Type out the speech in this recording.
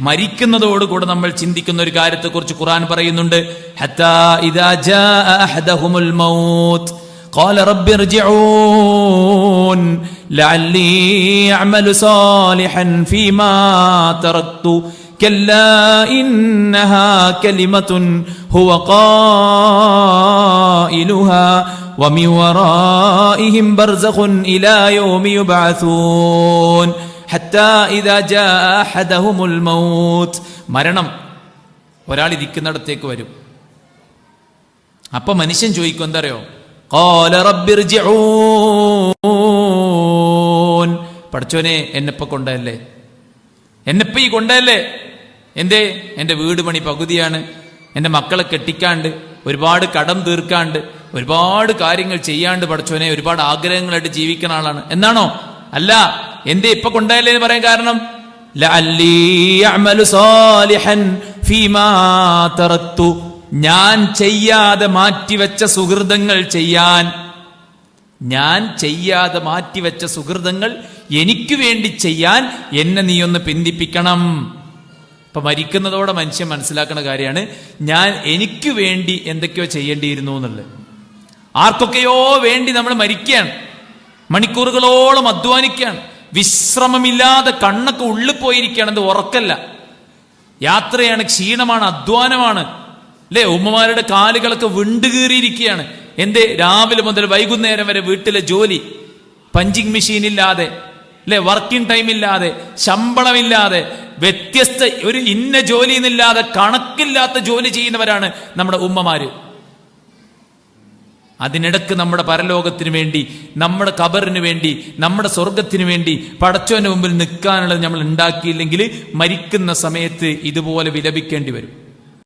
മരിക്കുന്നതോടുകൂടെ നമ്മൾ ചിന്തിക്കുന്ന ഒരു കാര്യത്തെക്കുറിച്ച് ഖുർആൻ പറയുന്നുണ്ട് ഹത്താ ഇദാ ജാഅ അഹദഹുമുൽ മൗത്ത് قال رب ارجعون لعلي أعمل صالحا فيما تركت كلا إنها كلمة هو قائلها ومن ورائهم برزخ إلى يوم يبعثون മരണം ഒരാൾ ഇരിക്കുന്നിടത്തേക്ക് വരും. അപ്പൊ മനുഷ്യൻ ചോദിക്കും എന്തറിയോ? പഠിച്ചോനെ എന്നെപ്പ കൊണ്ടല്ലേ എന്നെപ്പ ഈ കൊണ്ടല്ലേ എന്തേ? എന്റെ വീട് പണി പകുതിയാണ്. എന്റെ മക്കളെ കെട്ടിക്കാണ്ട് ഒരുപാട് കടം തീർക്കാണ്ട് ഒരുപാട് കാര്യങ്ങൾ ചെയ്യാണ്ട് പഠിച്ചോനെ ഒരുപാട് ആഗ്രഹങ്ങളായിട്ട് ജീവിക്കുന്ന ആളാണ്. എന്നാണോ? അല്ല എന്തേ ഇപ്പൊ കൊണ്ടുപോയല്ലേ എന്ന് പറയാൻ കാരണം? ഞാൻ ചെയ്യാതെ മാറ്റിവെച്ച സുഹൃതങ്ങൾ ചെയ്യാൻ. ഞാൻ ചെയ്യാതെ മാറ്റിവെച്ച സുഹൃതങ്ങൾ എനിക്ക് വേണ്ടി ചെയ്യാൻ എന്നെ നീ ഒന്ന് പിന്തിപ്പിക്കണം. ഇപ്പൊ മരിക്കുന്നതോടെ മനുഷ്യൻ മനസ്സിലാക്കുന്ന കാര്യമാണ് ഞാൻ എനിക്ക് വേണ്ടി എന്തൊക്കെയോ ചെയ്യേണ്ടിയിരുന്നു എന്നുള്ളത്. ആർക്കൊക്കെയോ വേണ്ടി നമ്മൾ മരിക്കുകയാണ്. മണിക്കൂറുകളോളം അധ്വാനിക്കുകയാണ്. വിശ്രമമില്ലാതെ കണ്ണൊക്കെ ഉള്ളിൽ പോയിരിക്കുകയാണ് എന്ത് ഉറക്കല്ല. യാത്രയാണ് ക്ഷീണമാണ് അധ്വാനമാണ്. അല്ലേ ഉമ്മമാരുടെ കാലുകളൊക്കെ വിണ്ടുകീറിയിരിക്കുകയാണ് എന്തേ രാവിലെ മുതൽ വൈകുന്നേരം വരെ വീട്ടിലെ ജോലി. പഞ്ചിങ് മെഷീൻ ഇല്ലാതെ അല്ലെ വർക്കിംഗ് ടൈം ഇല്ലാതെ ശമ്പളമില്ലാതെ വ്യത്യസ്ത ഒരു ഇന്ന ജോലി എന്നില്ലാതെ കണക്കില്ലാത്ത ജോലി ചെയ്യുന്നവരാണ് നമ്മുടെ ഉമ്മമാര്. അതിനിടക്ക് നമ്മുടെ പരലോകത്തിന് വേണ്ടി നമ്മുടെ കബറിന് വേണ്ടി നമ്മുടെ സ്വർഗത്തിന് വേണ്ടി പടച്ചോന്റെ മുമ്പിൽ നിൽക്കാനുള്ളത് നമ്മൾ ഉണ്ടാക്കിയില്ലെങ്കിൽ മരിക്കുന്ന സമയത്ത് ഇതുപോലെ വിലപിക്കേണ്ടി വരും.